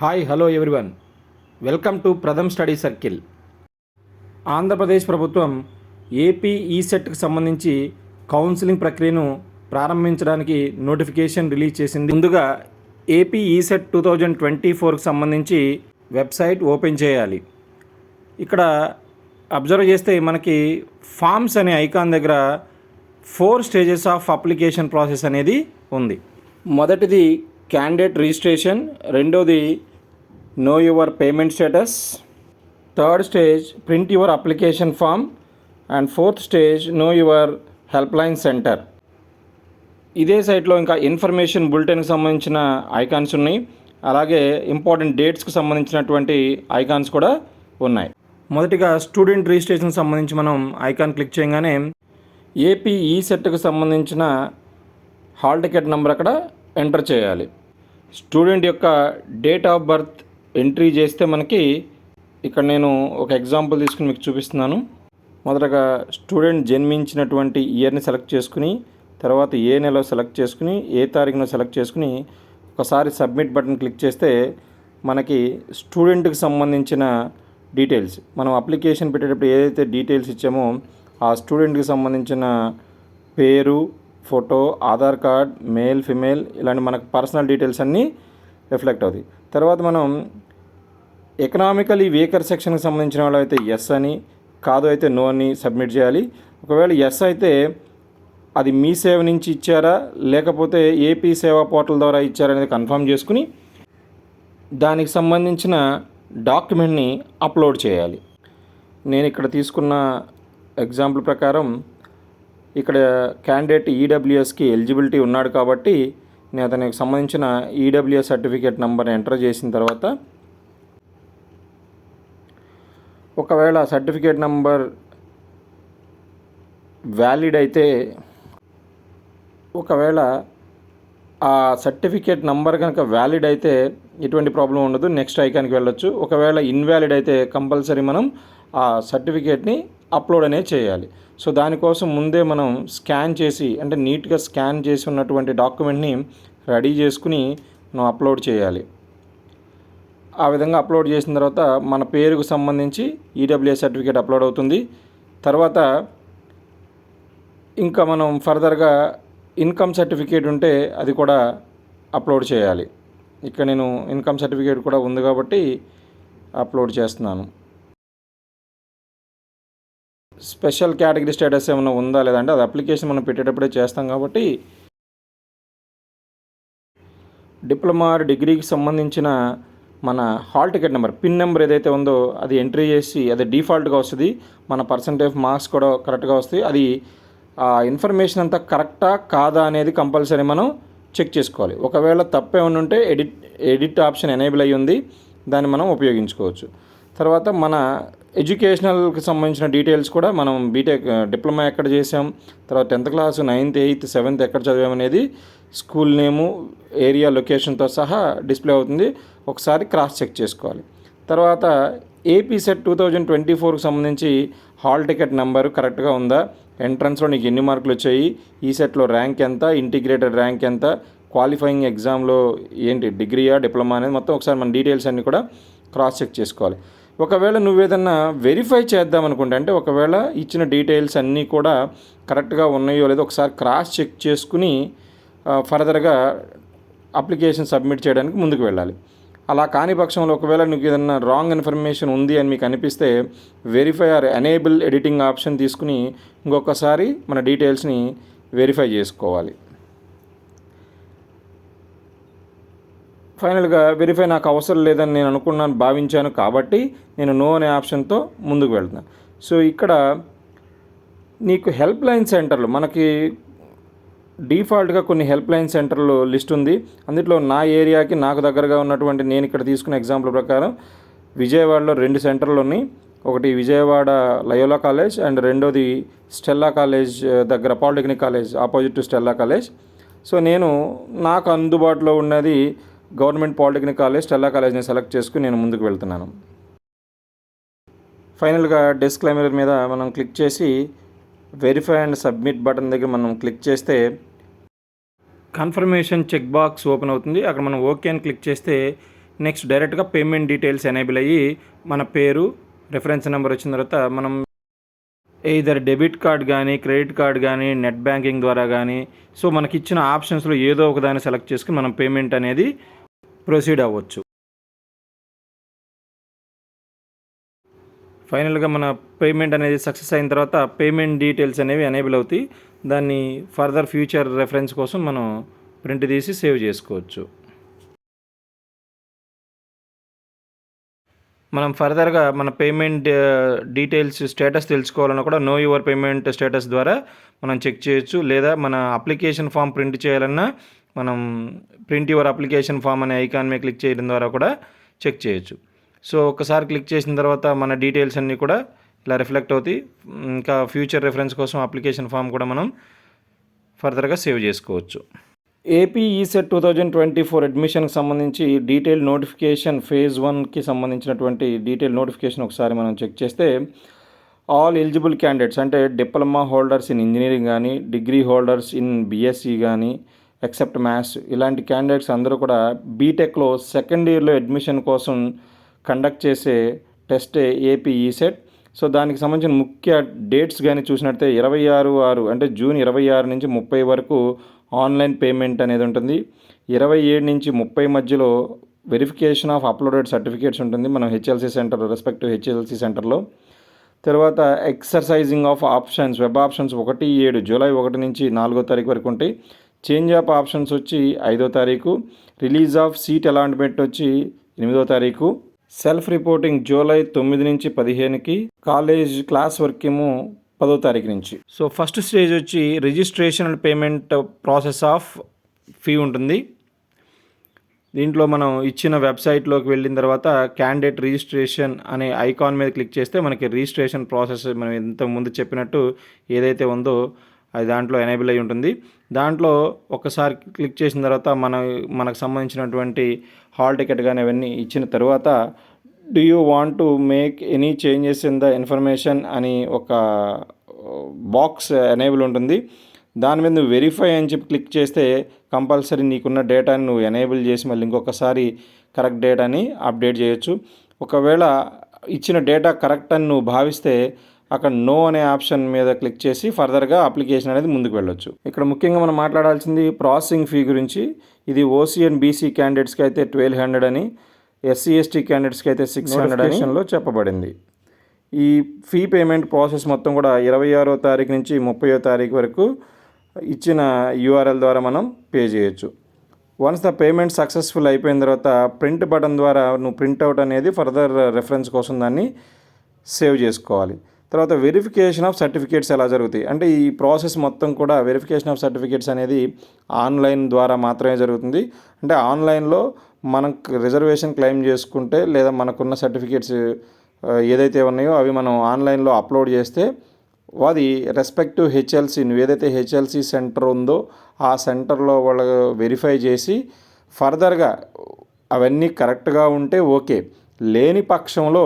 Hi hello everyone welcome to Pratham study circle Andhra Pradesh ప్రభుత్వం AP ఈసెట్కి సంబంధించి counselling ప్రక్రియను ప్రారంభించడానికి నోటిఫికేషన్ రిలీజ్ చేసింది. ముందుగా AP ECET two thousand twenty ఫోర్కి సంబంధించి వెబ్సైట్ ఓపెన్ చేయాలి. ఇక్కడ అబ్జర్వ్ చేస్తే మనకి ఫామ్స్ అనే ఐకాన్ దగ్గర four stages of application process అనేది ఉంది. మొదటిది క్యాండిడేట్ రిజిస్ట్రేషన్ రెండోది know your payment status third stage print your application form and fourth stage know your help line centre ఇదే సైట్లో ఇంకా ఇన్ఫర్మేషన్ బులెటిన్కి సంబంధించిన ఐకాన్స్ ఉన్నాయి. అలాగే ఇంపార్టెంట్ డేట్స్కి సంబంధించినటువంటి ఐకాన్స్ కూడా ఉన్నాయి. మొదటిగా స్టూడెంట్ రిజిస్ట్రేషన్కి సంబంధించి మనం ఐకాన్ క్లిక్ చేయగానే ఏపీ ఈ సెట్కు సంబంధించిన హాల్ టికెట్ నెంబర్ అక్కడ ఎంటర్ చేయాలి. స్టూడెంట్ యొక్క డేట్ ఆఫ్ బర్త్ ఎంట్రీ చేస్తే మనకి ఇక్కడ నేను ఒక ఎగ్జాంపుల్ తీసుకుని మీకు చూపిస్తున్నాను. మొదటగా స్టూడెంట్ జన్మించినటువంటి ఇయర్ని సెలెక్ట్ చేసుకుని తర్వాత ఏ నెల సెలెక్ట్ చేసుకుని ఏ తారీఖున సెలెక్ట్ చేసుకుని ఒకసారి సబ్మిట్ బటన్ క్లిక్ చేస్తే మనకి స్టూడెంట్కి సంబంధించిన డీటెయిల్స్ మనం అప్లికేషన్ పెట్టేటప్పుడు ఏదైతే డీటెయిల్స్ ఇచ్చామో ఆ స్టూడెంట్కి సంబంధించిన పేరు photo Aadhaar card male female ఇలాంటి మనకు పర్సనల్ డీటెయిల్స్ అన్నీ రిఫ్లెక్ట్ అవుతాయి. తర్వాత మనం ఎకనామికలీ వీకర్ సెక్షన్కి సంబంధించిన వాళ్ళు అయితే ఎస్ అని కాదు అయితే నో అని సబ్మిట్ చేయాలి. ఒకవేళ ఎస్ అయితే అది మీ సేవ నుంచి ఇచ్చారా లేకపోతే ఏపీ సేవా పోర్టల్ ద్వారా ఇచ్చారా అనేది కన్ఫర్మ్ చేసుకుని దానికి సంబంధించిన డాక్యుమెంట్ని అప్లోడ్ చేయాలి. నేను ఇక్కడ తీసుకున్న ఎగ్జాంపుల్ ప్రకారం ఇక్కడ క్యాండిడేట్ ఈడబ్ల్యూఎస్కి ఎలిజిబిలిటీ ఉన్నాడు కాబట్టి నేను అతనికి సంబంధించిన ఈడబ్ల్యూఎస్ సర్టిఫికేట్ నెంబర్ని ఎంటర్ చేసిన తర్వాత ఒకవేళ సర్టిఫికేట్ నెంబర్ వ్యాలిడ్ అయితే ఒకవేళ ఆ సర్టిఫికేట్ నంబర్ కనుక వ్యాలిడ్ అయితే ఎటువంటి ప్రాబ్లం ఉండదు. నెక్స్ట్ ఐకాన్కి వెళ్ళొచ్చు. ఒకవేళ ఇన్వ్యాలిడ్ అయితే కంపల్సరీ మనం ఆ సర్టిఫికేట్ని అప్లోడ్ అనేది చేయాలి. సో దానికోసం ముందే మనం స్కాన్ చేసి అంటే నీట్గా స్కాన్ చేసి ఉన్నటువంటి డాక్యుమెంట్ని రెడీ చేసుకుని మనం అప్లోడ్ చేయాలి. ఆ విధంగా అప్లోడ్ చేసిన తర్వాత మన పేరుకు సంబంధించి ఈడబ్ల్యూఎస్ సర్టిఫికేట్ అప్లోడ్ అవుతుంది. తర్వాత ఇంకా మనం ఫర్దర్గా ఇన్కమ్ సర్టిఫికేట్ ఉంటే అది కూడా అప్లోడ్ చేయాలి. ఇక్కడ నేను ఇన్కమ్ సర్టిఫికేట్ కూడా ఉంది కాబట్టి అప్లోడ్ చేస్తున్నాను. స్పెషల్ కేటగిరీ స్టేటస్ ఏమైనా ఉందా లేదంటే అది అప్లికేషన్ మనం పెట్టేటప్పుడే చేస్తాం కాబట్టి డిప్లొమా డిగ్రీకి సంబంధించిన మన hall ticket number pin number ఏదైతే ఉందో అది ఎంట్రీ చేసి అది డిఫాల్ట్గా వస్తుంది. మన పర్సంటేజ్ మార్క్స్ కూడా కరెక్ట్గా వస్తాయి అది ఆ ఇన్ఫర్మేషన్ అంతా కరెక్టా కాదా అనేది కంపల్సరీ మనం చెక్ చేసుకోవాలి. ఒకవేళ తప్పే ఉంటే ఎడిట్ ఎడిట్ ఆప్షన్ ఎనేబుల్ అయ్యి ఉంది. దాన్ని మనం ఉపయోగించుకోవచ్చు. తర్వాత మన ఎడ్యుకేషనల్కి సంబంధించిన డీటెయిల్స్ కూడా మనం బీటెక్ డిప్లొమా ఎక్కడ చేసాం తర్వాత tenth class ninth eighth seventh ఎక్కడ చదివామనేది స్కూల్ నేము ఏరియా లొకేషన్తో సహా డిస్ప్లే అవుతుంది. ఒకసారి క్రాస్ చెక్ చేసుకోవాలి. తర్వాత AP SET two thousand twenty ఫోర్కి సంబంధించి హాల్ టికెట్ నెంబర్ కరెక్ట్గా ఉందా? ఎంట్రన్స్లో నీకు ఎన్ని మార్కులు వచ్చాయి? ఈ సెట్లో ర్యాంక్ ఎంత? ఇంటిగ్రేటెడ్ ర్యాంక్ ఎంత? క్వాలిఫైయింగ్ ఎగ్జామ్లో ఏంటి? డిగ్రీయా డిప్లొమా అనేది మొత్తం ఒకసారి మన డీటెయిల్స్ అన్నీ కూడా క్రాస్ చెక్ చేసుకోవాలి. ఒకవేళ నువ్వేదన్నా వెరిఫై చేద్దాం అనుకుంటే అంటే ఒకవేళ ఇచ్చిన డీటెయిల్స్ అన్నీ కూడా కరెక్ట్గా ఉన్నాయో లేదో ఒకసారి క్రాస్ చెక్ చేసుకుని ఫర్దర్గా అప్లికేషన్ సబ్మిట్ చేయడానికి ముందుకు వెళ్ళాలి. అలా కాని పక్షంలో ఒకవేళ నీకు ఏదన్నా రాంగ్ ఇన్ఫర్మేషన్ ఉంది అని మీకు అనిపిస్తే verify or enable editing option తీసుకుని ఇంకొకసారి మన డీటెయిల్స్ని వెరిఫై చేసుకోవాలి. ఫైనల్గా వెరిఫై నాకు అవసరం లేదని నేను అనుకున్నాను భావించాను కాబట్టి నేను నో అనే ఆప్షన్తో ముందుకు వెళ్తున్నాను సో ఇక్కడ నీకు హెల్ప్ లైన్ సెంటర్లు మనకి డిఫాల్ట్గా కొన్ని హెల్ప్ లైన్ సెంటర్లు లిస్ట్ ఉంది. అందులో నా ఏరియాకి నాకు దగ్గరగా ఉన్నటువంటి నేను ఇక్కడ తీసుకున్న ఎగ్జాంపుల్ ప్రకారం విజయవాడలో రెండు సెంటర్లు ఉన్నాయి. ఒకటి విజయవాడ లయోలా కాలేజ్ అండ్ రెండోది స్టెల్లా కాలేజ్ దగ్గర polytechnic college opposite to Stella college. So నేను నాకు అందుబాటులో ఉన్నది గవర్నమెంట్ పాలిటెక్నిక్ కాలేజ్ స్టెల్లా కాలేజ్ని సెలెక్ట్ చేసుకుని నేను ముందుకు వెళ్తున్నాను. ఫైనల్గా డిస్క్లైమర్ మీద మనం క్లిక్ చేసి వెరిఫై అండ్ సబ్మిట్ బటన్ దగ్గర మనం క్లిక్ చేస్తే కన్ఫర్మేషన్ చెక్ బాక్స్ ఓపెన్ అవుతుంది. అక్కడ మనం ఓకే అని క్లిక్ చేస్తే నెక్స్ట్ డైరెక్ట్గా పేమెంట్ డీటెయిల్స్ ఎనేబుల్ అయ్యి మన పేరు రెఫరెన్స్ నెంబర్ వచ్చిన తర్వాత మనం ఇదర్ డెబిట్ కార్డ్ కానీ క్రెడిట్ కార్డ్ కానీ నెట్ బ్యాంకింగ్ ద్వారా కానీ సో మనకి ఇచ్చిన ఆప్షన్స్లో ఏదో ఒక దాన్ని సెలెక్ట్ చేసుకుని మనం పేమెంట్ అనేది ప్రొసీడ్ అవ్వచ్చు. ఫైనల్గా మన పేమెంట్ అనేది సక్సెస్ అయిన తర్వాత పేమెంట్ డీటెయిల్స్ అనేవి ఎనేబుల్ అవుతాయి. దాన్ని ఫర్దర్ ఫ్యూచర్ రెఫరెన్స్ కోసం మనం ప్రింట్ తీసి సేవ్ చేసుకోవచ్చు. మనం ఫర్దర్గా మన పేమెంట్ డీటెయిల్స్ స్టేటస్ తెలుసుకోవాలన్నా కూడా నో యువర్ పేమెంట్ స్టేటస్ ద్వారా మనం చెక్ చేయొచ్చు. లేదా మన అప్లికేషన్ ఫామ్ ప్రింట్ చేయాలన్నా మనం ప్రింట్ యువర్ అప్లికేషన్ ఫామ్ అనే ఐకాన్ మీద క్లిక్ చేయడం ద్వారా కూడా చెక్ చేయొచ్చు. సో ఒకసారి క్లిక్ చేసిన తర్వాత మన డీటెయిల్స్ అన్నీ కూడా ఇలా రిఫ్లెక్ట్ అవుతాయి. ఇంకా ఫ్యూచర్ రెఫరెన్స్ కోసం అప్లికేషన్ ఫామ్ కూడా మనం ఫర్దర్గా సేవ్ చేసుకోవచ్చు. AP ECET two thousand twenty four అడ్మిషన్కి సంబంధించి డీటెయిల్ నోటిఫికేషన్ ఫేజ్ వన్కి సంబంధించినటువంటి డీటెయిల్ నోటిఫికేషన్ ఒకసారి మనం చెక్ చేస్తే ఆల్ ఎలిజిబుల్ క్యాండిడేట్స్ అంటే డిప్లొమా హోల్డర్స్ ఇన్ ఇంజనీరింగ్ కానీ డిగ్రీ హోల్డర్స్ ఇన్ బీఎస్సీ కానీ ఎక్సెప్ట్ మ్యాథ్స్ ఇలాంటి క్యాండిడేట్స్ అందరూ కూడా బీటెక్లో సెకండ్ ఇయర్లో అడ్మిషన్ కోసం కండక్ట్ చేసే టెస్ట్ ఏపీ ఈసెట్. సో దానికి సంబంధించిన ముఖ్య డేట్స్ కానీ చూసినట్టే ఇరవై ఆరు ఆరు అంటే జూన్ ఇరవై ఆరు నుంచి ముప్పై వరకు ఆన్లైన్ పేమెంట్ అనేది ఉంటుంది. ఇరవై ఏడు నుంచి ముప్పై మధ్యలో వెరిఫికేషన్ ఆఫ్ అప్లోడెడ్ సర్టిఫికేట్స్ ఉంటుంది. మనం హెచ్ఎల్సీ సెంటర్ రెస్పెక్టివ్ హెచ్ఎల్సీ సెంటర్లో తర్వాత exercising of options web options ఒకటి ఏడు జూలై ఒకటి నుంచి నాలుగో తారీఖు వరకు ఉంటాయి. చేంజ్ ఆఫ్ ఆప్షన్స్ వచ్చి ఐదో తారీఖు. రిలీజ్ ఆఫ్ సీట్ అలాట్మెంట్ వచ్చి ఎనిమిదో తారీఖు. సెల్ఫ్ రిపోర్టింగ్ జూలై తొమ్మిది నుంచి పదిహేనుకి. కాలేజ్ క్లాస్ వర్క్ ఏమో పదో తారీఖు నుంచి. సో ఫస్ట్ స్టేజ్ వచ్చి registration payment process of fee ఉంటుంది. దీంట్లో మనం ఇచ్చిన వెబ్సైట్లోకి వెళ్ళిన తర్వాత క్యాండిడేట్ రిజిస్ట్రేషన్ అనే ఐకాన్ మీద క్లిక్ చేస్తే మనకి రిజిస్ట్రేషన్ ప్రాసెస్ మనం ఇంతకు ముందు చెప్పినట్టు ఏదైతే ఉందో అది దాంట్లో ఎనేబుల్ అయి ఉంటుంది. దాంట్లో ఒకసారి క్లిక్ చేసిన తర్వాత మన మనకు సంబంధించినటువంటి హాల్ టికెట్ కానీ అవన్నీ ఇచ్చిన తర్వాత do you want to make any changes in the information అని ఒక uh, బాక్స్ ఎనేబుల్ ఉంటుంది. దాని మీద నువ్వు వెరిఫై అని చెప్పి క్లిక్ చేస్తే కంపల్సరీ నీకున్న డేటాని నువ్వు ఎనేబుల్ చేసి మళ్ళీ ఇంకొకసారి కరెక్ట్ డేటాని అప్డేట్ చేయొచ్చు. ఒకవేళ ఇచ్చిన డేటా కరెక్ట్ అని నువ్వు భావిస్తే అక్కడ నో అనే ఆప్షన్ మీద క్లిక్ చేసి ఫర్దర్గా అప్లికేషన్ అనేది ముందుకు వెళ్ళొచ్చు. ఇక్కడ ముఖ్యంగా మనం మాట్లాడాల్సింది ప్రాసెసింగ్ ఫీ గురించి. ఇది ఓసీ అండ్ బీసీ క్యాండిడేట్స్కి అయితే ట్వెల్వ్ హండ్రెడ్ అని. ఎస్సీ ఎస్టీ క్యాండిడేట్స్కి అయితే సిక్స్ హండ్రెడ్ చెప్పబడింది. ఈ ఫీ పేమెంట్ ప్రాసెస్ మొత్తం కూడా ఇరవై ఆరో తారీఖు నుంచి ముప్పయో తారీఖు వరకు ఇచ్చిన యూఆర్ఎల్ ద్వారా మనం పే చేయొచ్చు. వన్స్ ద పేమెంట్ సక్సెస్ఫుల్ అయిపోయిన తర్వాత ప్రింట్ బటన్ ద్వారా నువ్వు ప్రింట్అవుట్ అనేది ఫర్దర్ రెఫరెన్స్ కోసం దాన్ని సేవ్ చేసుకోవాలి. తర్వాత వెరిఫికేషన్ ఆఫ్ సర్టిఫికేట్స్ ఎలా జరుగుతాయి? అంటే ఈ ప్రాసెస్ మొత్తం కూడా వెరిఫికేషన్ ఆఫ్ సర్టిఫికేట్స్ అనేది ఆన్లైన్ ద్వారా మాత్రమే జరుగుతుంది. అంటే ఆన్లైన్లో మనకు రిజర్వేషన్ క్లెయిమ్ చేసుకుంటే లేదా మనకున్న సర్టిఫికేట్స్ ఏదైతే ఉన్నాయో అవి మనం ఆన్లైన్లో అప్లోడ్ చేస్తే అది రెస్పెక్టివ్ హెచ్ఎల్సి నువ్వు ఏదైతే హెచ్ఎల్సి సెంటర్ ఉందో ఆ సెంటర్లో వాళ్ళు వెరిఫై చేసి ఫర్దర్గా అవన్నీ కరెక్ట్గా ఉంటే ఓకే లేని పక్షంలో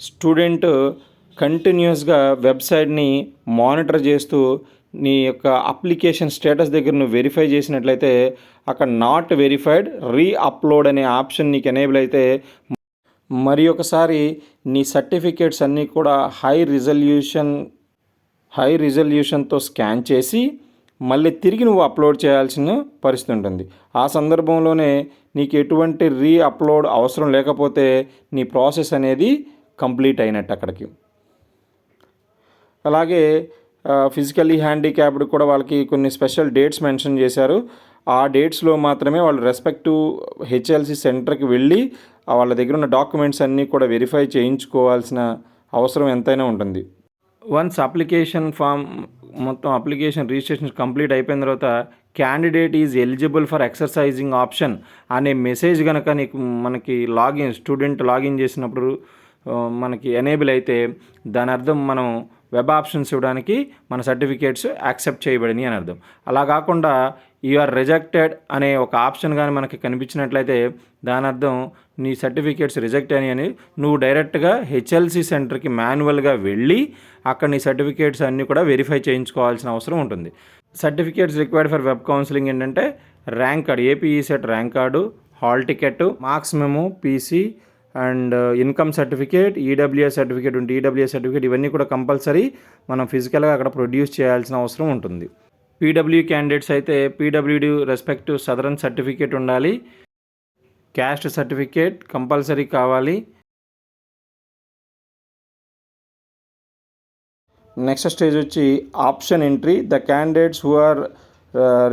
స్టూడెంట్ కంటిన్యూస్గా వెబ్సైట్ని మానిటర్ చేస్తూ నీ యొక్క అప్లికేషన్ స్టేటస్ దగ్గర నువ్వు వెరిఫై చేసినట్లయితే అక్కడ నాట్ వెరిఫైడ్ రీ అప్లోడ్ అనే ఆప్షన్ నీకు ఎనేబుల్ అయితే మరి ఒకసారి నీ సర్టిఫికేట్స్ అన్నీ కూడా హై రిజల్యూషన్ హై రిజల్యూషన్తో స్కాన్ చేసి మళ్ళీ తిరిగి నువ్వు అప్లోడ్ చేయాల్సిన పరిస్థితి ఉంటుంది. ఆ సందర్భంలోనే నీకు ఎటువంటి రీ అప్లోడ్ అవసరం లేకపోతే నీ ప్రాసెస్ అనేది కంప్లీట్ అయినట్టు అక్కడికి. అలాగే ఫిజికల్లీ హ్యాండిక్యాప్డ్ కూడా వాళ్ళకి కొన్ని స్పెషల్ డేట్స్ మెన్షన్ చేశారు. ఆ డేట్స్లో మాత్రమే వాళ్ళు రెస్పెక్టివ్ హెచ్ఎల్సి సెంటర్కి వెళ్ళి వాళ్ళ దగ్గర ఉన్న డాక్యుమెంట్స్ అన్నీ కూడా వెరిఫై చేయించుకోవాల్సిన అవసరం ఎంతైనా ఉంటుంది. వన్స్ అప్లికేషన్ ఫామ్ మొత్తం అప్లికేషన్ రిజిస్ట్రేషన్ కంప్లీట్ అయిపోయిన తర్వాత candidate is eligible for exercising option అనే మెసేజ్ కనుక నీకు మనకి లాగిన్ స్టూడెంట్ లాగిన్ చేసినప్పుడు మనకి ఎనేబుల్ అయితే దాని అర్థం మనం వెబ్ ఆప్షన్స్ ఇవ్వడానికి మన సర్టిఫికేట్స్ యాక్సెప్ట్ చేయబడినాయి అని అర్థం. అలా కాకుండా ఆర్ రిజెక్టెడ్ అనే ఒక ఆప్షన్ కానీ మనకి కనిపించినట్లయితే దాని అర్థం నీ సర్టిఫికేట్స్ రిజెక్ట్ అని అని నువ్వు డైరెక్ట్గా హెచ్ఎల్సి సెంటర్కి మాన్యువల్గా వెళ్ళి అక్కడ నీ సర్టిఫికేట్స్ అన్నీ కూడా వెరిఫై చేయించుకోవాల్సిన అవసరం ఉంటుంది. Certificates required for web counselling ఏంటంటే rank card APE SET rank card hall ticket marks memo PC and uh, income certificate EWS certificate ఉంటే ఈడబ్ల్యూఎస్ సర్టిఫికేట్ ఇవన్నీ కూడా కంపల్సరీ మనం ఫిజికల్గా అక్కడ ప్రొడ్యూస్ చేయాల్సిన అవసరం ఉంటుంది. పీడబ్ల్యూ క్యాండిడేట్స్ అయితే పీడబ్ల్యూడి రెస్పెక్టివ్ సదరన్ సర్టిఫికేట్ ఉండాలి. క్యాస్ట్ సర్టిఫికేట్ కంపల్సరీ కావాలి. నెక్స్ట్ స్టేజ్ వచ్చి option entry the candidates who are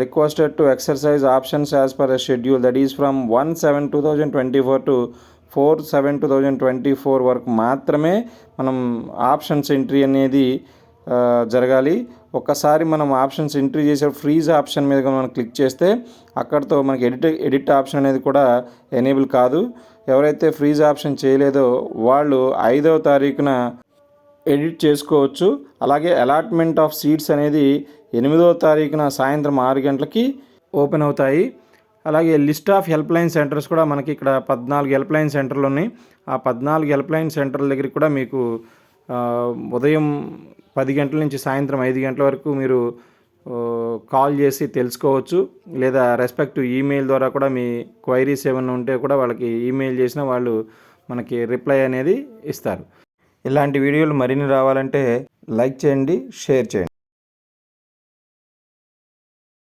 requested to exercise options as per a schedule that is from one seven two thousand twenty four to four seven two thousand twenty four వరకు మాత్రమే మనం options entry అనేది జరగాలి. ఒక్కసారి మనం options entry చేసే freeze option మీద మనం క్లిక్ చేస్తే అక్కడితో మనకి ఎడిట్ ఎడిట్ ఆప్షన్ అనేది కూడా ఎనేబుల్ కాదు. ఎవరైతే ఫ్రీజ్ ఆప్షన్ చేయలేదో వాళ్ళు ఐదవ తారీఖున ఎడిట్ చేసుకోవచ్చు. అలాగే అలాట్మెంట్ ఆఫ్ సీట్స్ అనేది ఎనిమిదవ తారీఖున సాయంత్రం ఆరు గంటలకి ఓపెన్ అవుతాయి. అలాగే list of help line centres కూడా మనకి ఇక్కడ పద్నాలుగు హెల్ప్ లైన్ సెంటర్లు ఉన్నాయి. ఆ పద్నాలుగు హెల్ప్ లైన్ సెంటర్ల దగ్గర కూడా మీకు ఉదయం పది గంటల నుంచి సాయంత్రం ఐదు గంటల వరకు మీరు కాల్ చేసి తెలుసుకోవచ్చు. లేదా రెస్పెక్టివ్ ఈమెయిల్ ద్వారా కూడా మీ క్వైరీస్ ఏమైనా ఉంటే కూడా వాళ్ళకి ఈమెయిల్ చేసినా వాళ్ళు మనకి రిప్లై అనేది ఇస్తారు. ఇలాంటి వీడియోలు మరిన్ని రావాలంటే లైక్ చేయండి షేర్ చేయండి.